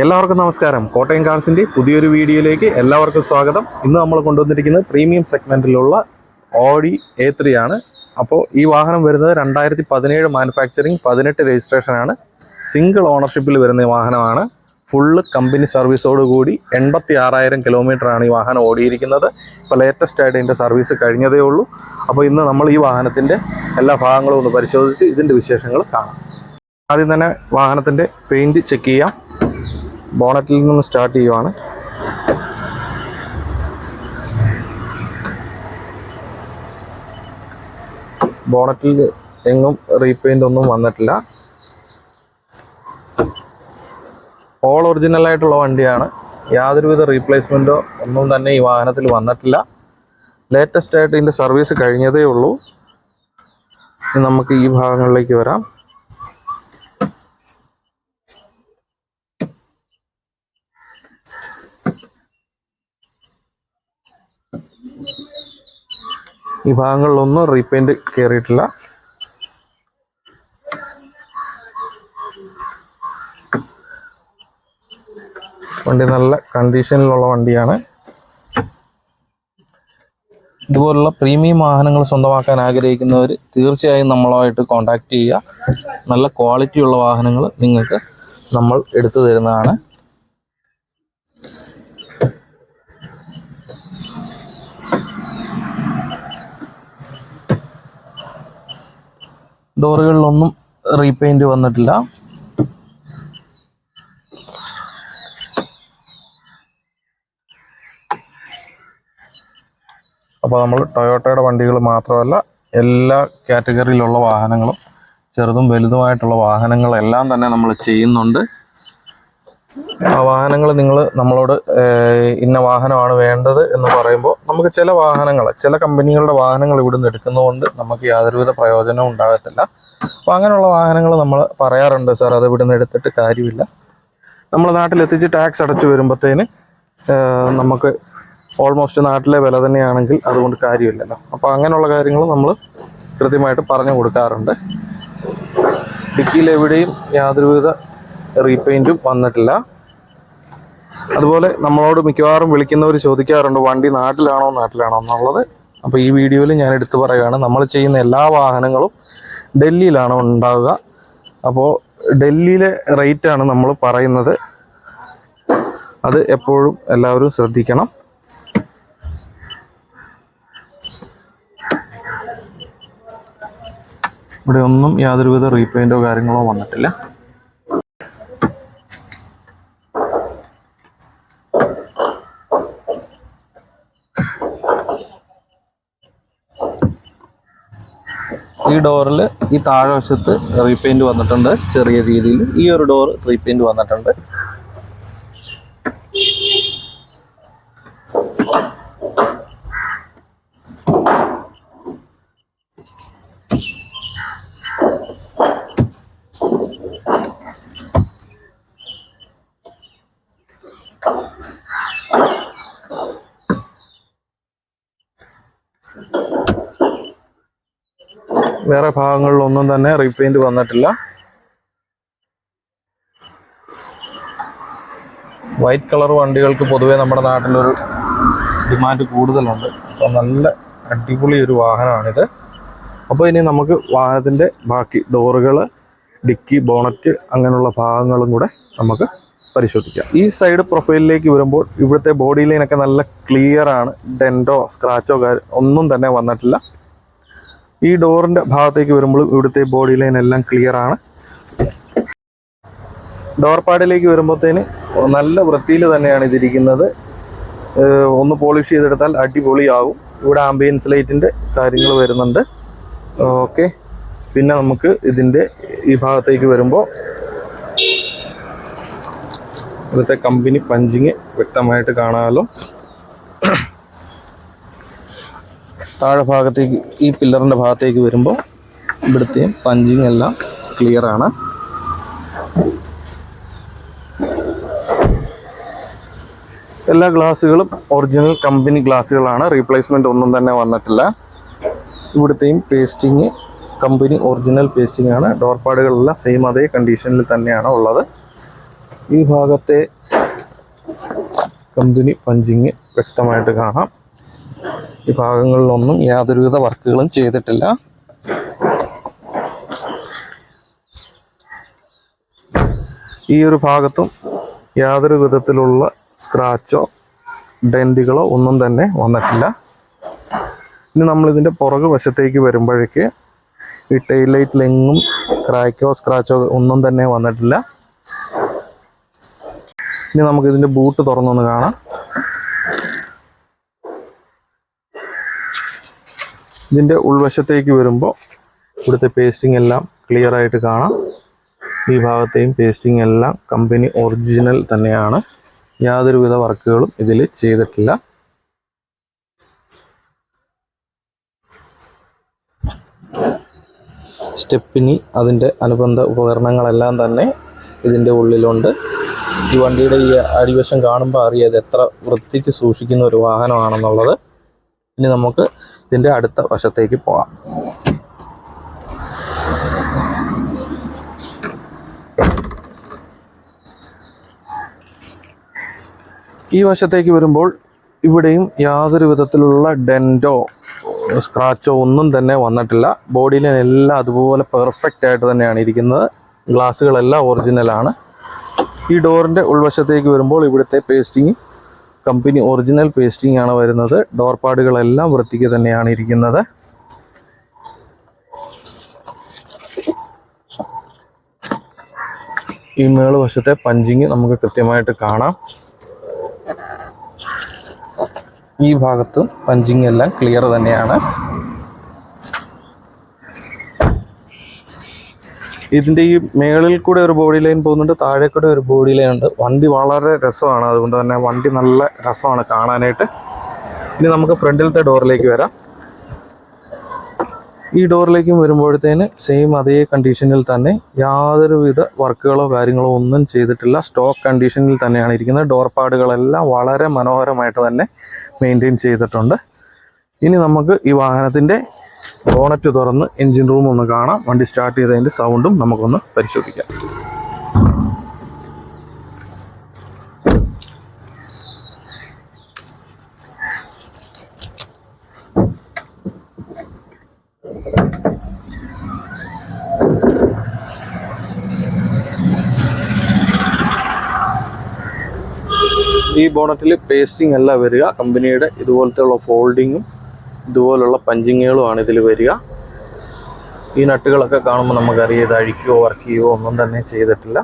എല്ലാവർക്കും നമസ്കാരം. കോട്ടയം കാർസിന്റെ പുതിയൊരു വീഡിയോയിലേക്ക് എല്ലാവർക്കും സ്വാഗതം. ഇന്ന് നമ്മൾ കൊണ്ടുവന്നിരിക്കുന്നത് പ്രീമിയം സെഗ്മെന്റിലുള്ള ഓഡി എ ത്രീ ആണ്. അപ്പോൾ ഈ വാഹനം വരുന്നത് രണ്ടായിരത്തി പതിനേഴ് മാനുഫാക്ചറിങ് പതിനെട്ട് രജിസ്ട്രേഷൻ ആണ്. സിംഗിൾ ഓണർഷിപ്പിൽ വരുന്ന വാഹനമാണ്. ഫുള്ള് കമ്പനി സർവീസോട് കൂടി എൺപത്തി ആറായിരം കിലോമീറ്റർ ആണ് ഈ വാഹനം ഓടിയിരിക്കുന്നത്. ഇപ്പോൾ ലേറ്റസ്റ്റ് ആയിട്ട് ഇതിന്റെ സർവീസ് കഴിഞ്ഞതേ ഉള്ളൂ. അപ്പോൾ ഇന്ന് നമ്മൾ ഈ വാഹനത്തിന്റെ എല്ലാ ഭാഗങ്ങളും ഒന്ന് പരിശോധിച്ച് ഇതിന്റെ വിശേഷങ്ങൾ കാണാം. ആദ്യം തന്നെ വാഹനത്തിന്റെ പെയിന്റ് ചെക്ക് ചെയ്യാം. ബോണറ്റിൽ നിന്ന് സ്റ്റാർട്ട് ചെയ്യുവാണ്. ബോണറ്റിൽ എങ്ങും റീപെയിന്റ് ഒന്നും വന്നിട്ടില്ല. ഓൾ ഒറിജിനൽ ആയിട്ടുള്ള വണ്ടിയാണ്. യാതൊരുവിധ റീപ്ലേസ്മെന്റോ ഒന്നും തന്നെ ഈ വാഹനത്തിൽ വന്നിട്ടില്ല. ലേറ്റസ്റ്റ് ആയിട്ട് ഇതിന്റെ സർവീസ് കഴിഞ്ഞതേ ഉള്ളൂ. നമുക്ക് ഈ ഭാഗങ്ങളിലേക്ക് വരാം. ഈ ഭാഗങ്ങളിലൊന്നും റീപെയിന്റ് കയറിയിട്ടില്ല വണ്ടി നല്ല കണ്ടീഷനിലുള്ള വണ്ടിയാണ്. ഇതുപോലുള്ള പ്രീമിയം വാഹനങ്ങൾ സ്വന്തമാക്കാൻ ആഗ്രഹിക്കുന്നവർ തീർച്ചയായും നമ്മളുമായിട്ട് കോൺടാക്ട് ചെയ്യുക. നല്ല ക്വാളിറ്റിയുള്ള വാഹനങ്ങൾ നിങ്ങൾക്ക് നമ്മൾ എടുത്തു തരുന്നതാണ്. ഡോറുകളിലൊന്നും റീപെയിന്റ് വന്നിട്ടില്ല. അപ്പോൾ നമ്മൾ ടൊയോട്ടയുടെ വണ്ടികൾ മാത്രമല്ല എല്ലാ കാറ്റഗറിയിലുള്ള വാഹനങ്ങളും ചെറുതും വലുതുമായിട്ടുള്ള വാഹനങ്ങളെല്ലാം തന്നെ നമ്മൾ ചെയ്യുന്നുണ്ട്. ആ വാഹനങ്ങൾ നിങ്ങൾ നമ്മളോട് ഇന്ന വാഹനമാണ് വേണ്ടത് എന്ന് പറയുമ്പോൾ നമുക്ക് ചില വാഹനങ്ങൾ ചില കമ്പനികളുടെ വാഹനങ്ങൾ ഇവിടെ നിന്ന് എടുക്കുന്നതുകൊണ്ട് നമുക്ക് യാതൊരുവിധ പ്രയോജനവും ഉണ്ടാകത്തില്ല. അപ്പോൾ അങ്ങനെയുള്ള വാഹനങ്ങൾ നമ്മൾ പറയാറുണ്ട് സാർ അത് ഇവിടുന്ന് എടുത്തിട്ട് കാര്യമില്ല. നമ്മൾ നാട്ടിലെത്തിച്ച് ടാക്സ് അടച്ചു വരുമ്പോഴത്തേന് നമുക്ക് ഓൾമോസ്റ്റ് നാട്ടിലെ വില തന്നെയാണെങ്കിൽ അതുകൊണ്ട് കാര്യമില്ലല്ലോ. അപ്പോൾ അങ്ങനെയുള്ള കാര്യങ്ങൾ നമ്മൾ കൃത്യമായിട്ട് പറഞ്ഞു കൊടുക്കാറുണ്ട്. ഡിക്കിയിൽ എവിടെയും യാതൊരുവിധ റീപെയിന്റും വന്നിട്ടില്ല. അതുപോലെ നമ്മളോട് മിക്കവാറും വിളിക്കുന്നവർ ചോദിക്കാറുണ്ട് വണ്ടി നാട്ടിലാണോ നാട്ടിലാണോ? എന്നുള്ളത്. അപ്പോൾ ഈ വീഡിയോയിൽ ഞാൻ എടുത്തു പറയുകയാണ്. നമ്മൾ ചെയ്യുന്ന എല്ലാ വാഹനങ്ങളും ഡൽഹിയിലാണ് ഉണ്ടാവുക. അപ്പോൾ ഡൽഹിയിലെ റേറ്റാണ് നമ്മൾ പറയുന്നത്. അത് എപ്പോഴും എല്ലാവരും ശ്രദ്ധിക്കണം. ഇവിടെ ഒന്നും യാതൊരുവിധ റീപെയിന്റോ കാര്യങ്ങളോ വന്നിട്ടില്ല. ഈ ഡോറിൽ ഈ താഴെ വശത്ത് റീപെയിന്റ് വന്നിട്ടുണ്ട്. ചെറിയ രീതിയിൽ ഈ ഒരു ഡോർ റീപെയിന്റ് വന്നിട്ടുണ്ട്. വേറെ ഭാഗങ്ങളിലൊന്നും തന്നെ റീപെയിന്റ് വന്നിട്ടില്ല. വൈറ്റ് കളർ വണ്ടികൾക്ക് പൊതുവേ നമ്മുടെ നാട്ടിലൊരു ഡിമാൻഡ് കൂടുതലുണ്ട്. അപ്പോൾ നല്ല അടിപൊളി ഒരു വാഹനമാണിത്. അപ്പോൾ ഇനി നമുക്ക് വാഹനത്തിന്റെ ബാക്കി ഡോറുകൾ ഡിക്കി ബോണറ്റ് അങ്ങനെയുള്ള ഭാഗങ്ങളും കൂടെ നമുക്ക് പരിശോധിക്കാം. ഈ സൈഡ് പ്രൊഫൈലിലേക്ക് വരുമ്പോൾ ഇവിടുത്തെ ബോഡി ലൈനൊക്കെ നല്ല ക്ലിയർ ആണ്. ഡെന്റോ സ്ക്രാച്ചോ ഒന്നും തന്നെ വന്നിട്ടില്ല. ഈ ഡോറിന്റെ ഭാഗത്തേക്ക് വരുമ്പോൾ ഇവിടുത്തെ ബോഡി ലൈൻ എല്ലാം ക്ലിയർ ആണ്. ഡോർ പാഡിലേക്ക് വരുമ്പോഴത്തേന് നല്ല വൃത്തിയിൽ തന്നെയാണ് ഇതിരിക്കുന്നത്. ഒന്ന് പോളിഷ് ചെയ്തെടുത്താൽ അടിപൊളിയാകും ഇവിടെ ആംബിയൻസ് ലൈറ്റിന്റെ കാര്യങ്ങൾ വരുന്നുണ്ട്. ഓക്കെ. പിന്നെ നമുക്ക് ഇതിന്റെ ഈ ഭാഗത്തേക്ക് വരുമ്പോൾ ഇവിടുത്തെ കമ്പനി പഞ്ചിങ് വ്യക്തമായിട്ട് കാണാമല്ലോ. താഴെ ഭാഗത്തേക്ക് ഈ പില്ലറിന്റെ ഭാഗത്തേക്ക് വരുമ്പോൾ ഇവിടുത്തെയും പഞ്ചിങ് എല്ലാം ആണ്. എല്ലാ ഗ്ലാസ്സുകളും ഒറിജിനൽ കമ്പനി ഗ്ലാസ്സുകളാണ്. റീപ്ലേസ്മെന്റ് ഒന്നും തന്നെ വന്നിട്ടില്ല. ഇവിടുത്തെയും പേസ്റ്റിങ് കമ്പനി ഒറിജിനൽ പേസ്റ്റിംഗ് ആണ്. ഡോർ പാഡുകളെല്ലാം സെയിം അതേ കണ്ടീഷനിൽ തന്നെയാണ് ഉള്ളത്. ഈ ഭാഗത്തെ കമ്പനി പഞ്ചിങ് വ്യക്തമായിട്ട് കാണാം. ഈ ഭാഗങ്ങളിലൊന്നും യാതൊരുവിധ വർക്കുകളും ചെയ്തിട്ടില്ല. ഈ ഒരു ഭാഗത്തും യാതൊരു വിധത്തിലുള്ള സ്ക്രാച്ചോ ഡെന്റുകളോ ഒന്നും തന്നെ വന്നിട്ടില്ല. ഇനി നമ്മളിതിന്റെ പുറകു വശത്തേക്ക് വരുമ്പോഴേക്ക് ഈ ടെയിൽ ലൈറ്റിലെങ്ങും ക്രാക്കോ സ്ക്രാച്ചോ ഒന്നും തന്നെ വന്നിട്ടില്ല. ഇനി നമുക്കിതിന്റെ ബൂട്ട് തുറന്നൊന്ന് കാണാം. ഇതിന്റെ ഉൾവശത്തേക്ക് വരുമ്പോൾ ഇവിടുത്തെ പേസ്റ്റിംഗ് എല്ലാം ക്ലിയർ ആയിട്ട് കാണാം. ഈ ഭാഗത്തെയും പേസ്റ്റിംഗ് എല്ലാം കമ്പനി ഒറിജിനൽ തന്നെയാണ്. യാതൊരുവിധ വർക്കുകളും ഇതിൽ ചെയ്തിട്ടില്ല. സ്റ്റെപ്പിനി അതിന്റെ അനുബന്ധ ഉപകരണങ്ങളെല്ലാം തന്നെ ഇതിന്റെ ഉള്ളിലുണ്ട്. ഈ വണ്ടിയുടെ ഈ അടിവശം കാണുമ്പോൾ അറിയാതെ എത്ര വൃത്തിക്ക് സൂക്ഷിക്കുന്ന ഒരു വാഹനമാണെന്നുള്ളത്. ഇനി നമുക്ക് ഇതിന്റെ അടുത്ത വശത്തേക്ക് പോകാം. ഈ വശത്തേക്ക് വരുമ്പോൾ ഇവിടെയും യാതൊരു വിധത്തിലുള്ള ഡെന്റോ സ്ക്രാച്ചോ ഒന്നും തന്നെ വന്നിട്ടില്ല. ബോഡിയിൽ എല്ലാം അതുപോലെ പെർഫെക്റ്റ് ആയിട്ട് തന്നെയാണ് ഇരിക്കുന്നത്. ഗ്ലാസ്സുകളെല്ലാം ഒറിജിനലാണ്. ഈ ഡോറിന്റെ ഉൾവശത്തേക്ക് വരുമ്പോൾ ഇവിടുത്തെ പേസ്റ്റിംഗ് കമ്പനി ഒറിജിനൽ പേസ്റ്റിംഗ് ആണ് വരുന്നത്. ഡോർ പാടുകളെല്ലാം വൃത്തിക്ക് തന്നെയാണ് ഇരിക്കുന്നത്. ഈ മേൾ വശത്തെ പഞ്ചിങ് നമുക്ക് കൃത്യമായിട്ട് കാണാം. ഈ ഭാഗത്തും പഞ്ചിങ് എല്ലാം ക്ലിയർ തന്നെയാണ്. ഇതിന്റെ ഈ മേളിൽ കൂടെ ഒരു ബോഡി ലൈൻ പോകുന്നുണ്ട് താഴെ കൂടെ ഒരു ബോഡി ലൈൻ ഉണ്ട്. വണ്ടി വളരെ രസമാണ്. അതുകൊണ്ട് തന്നെ വണ്ടി നല്ല രസമാണ് കാണാനായിട്ട്. ഇനി നമുക്ക് ഫ്രണ്ടിലത്തെ ഡോറിലേക്ക് വരാം. ഈ ഡോറിലേക്കും വരുമ്പോഴത്തേന് സെയിം അതേ കണ്ടീഷനിൽ തന്നെ യാതൊരുവിധ വർക്കുകളോ കാര്യങ്ങളോ ഒന്നും ചെയ്തിട്ടില്ല. സ്റ്റോക്ക് കണ്ടീഷനിൽ തന്നെയാണ് ഇരിക്കുന്നത്. ഡോർ പാടുകളെല്ലാം വളരെ മനോഹരമായിട്ട് തന്നെ മെയിന്റെയിൻ ചെയ്തിട്ടുണ്ട്. ഇനി നമുക്ക് ഈ വാഹനത്തിന്റെ ബോണറ്റ് തുറന്ന് എൻജിൻ റൂം ഒന്ന് കാണാം. വണ്ടി സ്റ്റാർട്ട് ചെയ്തതിന്റെ സൗണ്ടും നമുക്കൊന്ന് പരിശോധിക്കാം. ഈ ബോണറ്റിൽ പേസ്റ്റിംഗ് അല്ല വരിക. കമ്പനിയുടെ ഇതുപോലത്തെ ഉള്ള ഫോൾഡിങ്ങും ഇതുപോലുള്ള പഞ്ചിങ്ങുകളുമാണ് ഇതിൽ വരിക. ഈ നട്ടുകളൊക്കെ കാണുമ്പോൾ നമുക്കറിയാം ഇത് അഴിക്കുകയോ വർക്ക് ചെയ്യുകയോ ഒന്നും തന്നെ ചെയ്തിട്ടില്ല.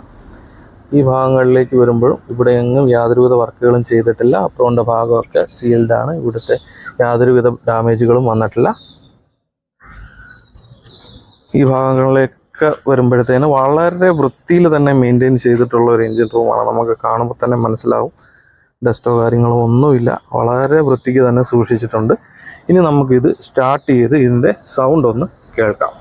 ഈ ഭാഗങ്ങളിലേക്ക് വരുമ്പോഴും ഇവിടെ എങ്ങും യാതൊരുവിധ വർക്കുകളും ചെയ്തിട്ടില്ല. അപ്പുറമുള്ള ഭാഗമൊക്കെ സീൽഡാണ് ഇവിടുത്തെ യാതൊരുവിധ ഡാമേജുകളും വന്നിട്ടില്ല. ഈ ഭാഗങ്ങളിലേക്ക് വരുമ്പോഴത്തേന് വളരെ വൃത്തിയിൽ തന്നെ മെയിന്റെയിൻ ചെയ്തിട്ടുള്ള ഒരു എഞ്ചിൻ റൂമാണ് നമുക്ക് കാണുമ്പോൾ തന്നെ മനസ്സിലാവും. ഡസ്റ്റോ കാര്യങ്ങളോ ഒന്നുമില്ല. വളരെ വൃത്തിക്ക് തന്നെ സൂക്ഷിച്ചിട്ടുണ്ട്. ഇനി നമുക്കിത് സ്റ്റാർട്ട് ചെയ്ത് ഇതിന്റെ സൗണ്ട് ഒന്ന് കേൾക്കാം.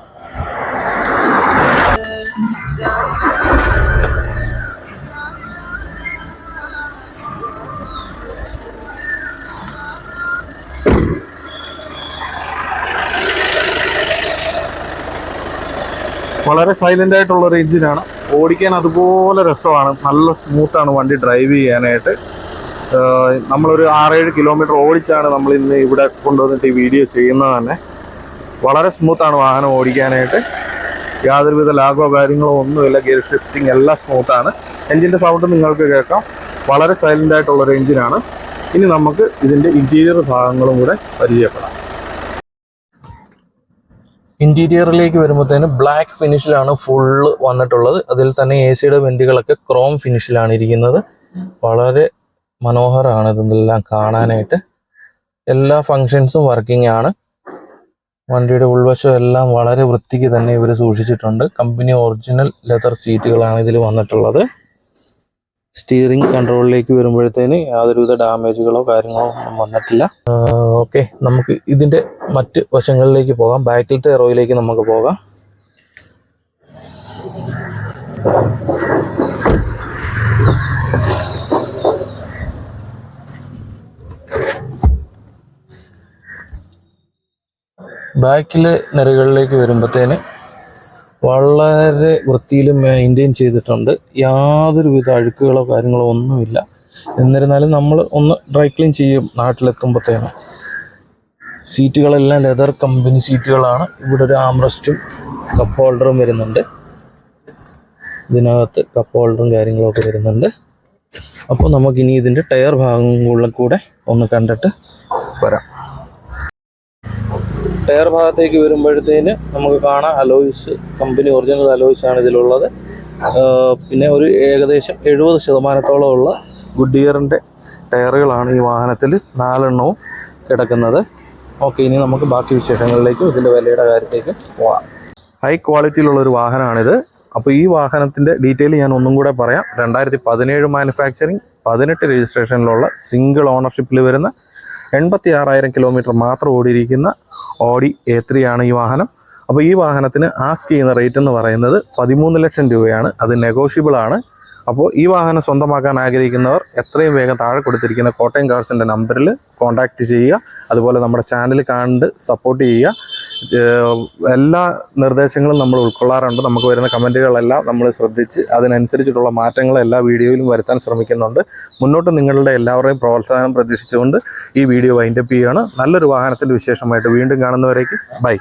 വളരെ സൈലന്റ് ആയിട്ടുള്ള ഒരു എഞ്ചിനാണ് ഓടിക്കാൻ അതുപോലെ രസമാണ്. നല്ല സ്മൂത്താണ് വണ്ടി ഡ്രൈവ് ചെയ്യാനായിട്ട്. നമ്മളൊരു ആറേഴ് കിലോമീറ്റർ ഓടിച്ചാണ് നമ്മൾ ഇന്ന് ഇവിടെ കൊണ്ടുവന്നിട്ട് ഈ വീഡിയോ ചെയ്യുന്നത് തന്നെ. വളരെ സ്മൂത്താണ് വാഹനം ഓടിക്കാനായിട്ട്. യാതൊരുവിധ ലാഗോ കാര്യങ്ങളോ ഒന്നുമില്ല. ഗിയർ ഷിഫ്റ്റിംഗ് എല്ലാം സ്മൂത്താണ് എഞ്ചിന്റെ സൗണ്ട് നിങ്ങൾക്ക് കേൾക്കാം. വളരെ സൈലന്റ് ആയിട്ടുള്ളൊരു എഞ്ചിനാണ് ഇനി നമുക്ക് ഇതിന്റെ ഇന്റീരിയർ ഭാഗങ്ങളും കൂടെ പരിചയപ്പെടാം. ഇന്റീരിയറിലേക്ക് വരുമ്പോഴത്തേന് ബ്ലാക്ക് ഫിനിഷിലാണ് ഫുള്ള് വന്നിട്ടുള്ളത്. അതിൽ തന്നെ എ സിയുടെ വെന്റുകളൊക്കെ ക്രോം ഫിനിഷിലാണ് ഇരിക്കുന്നത്. വളരെ മനോഹരമാണ് ഇതെല്ലാം കാണാനായിട്ട്. എല്ലാ ഫങ്ഷൻസും വർക്കിംഗ് ആണ്. വണ്ടിയുടെ ഉൾവശം എല്ലാം വളരെ വൃത്തിക്ക് തന്നെ ഇവർ സൂക്ഷിച്ചിട്ടുണ്ട്. കമ്പനി ഒറിജിനൽ ലെതർ സീറ്റുകളാണ് ഇതിൽ വന്നിട്ടുള്ളത്. സ്റ്റിയറിംഗ് കൺട്രോളിലേക്ക് വരുമ്പോഴത്തേന് യാതൊരുവിധ ഡാമേജുകളോ കാര്യങ്ങളോ ഒന്നും വന്നിട്ടില്ല. ഓക്കെ നമുക്ക് ഇതിന്റെ മറ്റ് വശങ്ങളിലേക്ക് പോകാം. ബാക്കിലത്തെ റോയിലേക്ക് നമുക്ക് പോകാം. ബാക്കിലെ നിരകളിലേക്ക് വരുമ്പോഴത്തേന് വളരെ വൃത്തിയിലും മെയിന്റെയിൻ ചെയ്തിട്ടുണ്ട്. യാതൊരുവിധ അഴുക്കുകളോ കാര്യങ്ങളോ ഒന്നുമില്ല. എന്നിരുന്നാലും നമ്മൾ ഒന്ന് ഡ്രൈ ക്ലീൻ ചെയ്യും നാട്ടിലെത്തുമ്പോഴത്തേനും സീറ്റുകളെല്ലാം ലെതർ കമ്പനി സീറ്റുകളാണ്. ഇവിടെ ഒരു ആംറസ്റ്റും കപ്പ് ഹോൾഡറും വരുന്നുണ്ട്. ഇതിനകത്ത് കപ്പ് ഹോൾഡറും കാര്യങ്ങളൊക്കെ വരുന്നുണ്ട്. അപ്പോൾ നമുക്കിനി ഇതിന്റെ ടയർ ഭാഗങ്ങളിൽ കൂടെ ഒന്ന് കണ്ടിട്ട് വരാം. ടയർ ഭാഗത്തേക്ക് വരുമ്പോഴത്തേന് നമുക്ക് കാണാം അലോയ്സ് കമ്പനി ഒറിജിനൽ അലോയ്സ് ആണ് ഇതിലുള്ളത് പിന്നെ ഒരു ഏകദേശം എഴുപത് ശതമാനത്തോളം ഉള്ള ഗുഡിയറിന്റെ ടയറുകളാണ് ഈ വാഹനത്തിൽ നാലെണ്ണവും കിടക്കുന്നത്. ഓക്കെ ഇനി നമുക്ക് ബാക്കി വിശേഷങ്ങളിലേക്കും ഇതിന്റെ വിലയുടെ കാര്യത്തേക്കും പോവാം. ഹൈ ക്വാളിറ്റിയിലുള്ള ഒരു വാഹനമാണിത്. അപ്പോൾ ഈ വാഹനത്തിന്റെ ഡീറ്റെയിൽ ഞാൻ ഒന്നും കൂടെ പറയാം. രണ്ടായിരത്തി പതിനേഴ് മാനുഫാക്ചറിങ് പതിനെട്ട് രജിസ്ട്രേഷനിലുള്ള സിംഗിൾ ഓണർഷിപ്പിൽ വരുന്ന എൺപത്തി ആറായിരം കിലോമീറ്റർ മാത്രം ഓടിയിരിക്കുന്ന ഓഡി എ ത്രീ ആണ് ഈ വാഹനം. അപ്പോൾ ഈ വാഹനത്തിന് ആസ്ക് ചെയ്യുന്ന റേറ്റ് എന്ന് പറയുന്നത് പതിമൂന്ന് ലക്ഷം രൂപയാണ്. അത് നെഗോഷ്യബിൾ ആണ്. അപ്പോൾ ഈ വാഹനം സ്വന്തമാക്കാൻ ആഗ്രഹിക്കുന്നവർ എത്രയും വേഗം താഴെ കൊടുത്തിരിക്കുന്ന കോട്ടയം കാർസിന്റെ നമ്പറിൽ കോൺടാക്റ്റ് ചെയ്യുക. അതുപോലെ നമ്മുടെ ചാനൽ കണ്ട് സപ്പോർട്ട് ചെയ്യുക. എല്ലാ നിർദ്ദേശങ്ങളും നമ്മൾ ഉൾക്കൊള്ളാറുണ്ട്. നമുക്ക് വരുന്ന കമന്റുകളെല്ലാം നമ്മൾ ശ്രദ്ധിച്ച് അതിനനുസരിച്ചിട്ടുള്ള മാറ്റങ്ങൾ എല്ലാ വീഡിയോയിലും വരുത്താൻ ശ്രമിക്കുന്നുണ്ട്. മുന്നോട്ട് നിങ്ങളുടെ എല്ലാവരുടെയും പ്രോത്സാഹനം പ്രതീക്ഷിച്ചുകൊണ്ട് ഈ വീഡിയോ വൈൻഡപ്പ് ചെയ്യുകയാണ്. നല്ലൊരു വാഹനത്തിന്റെ വിശേഷമായിട്ട് വീണ്ടും കാണുന്നവരേക്ക് ബൈ.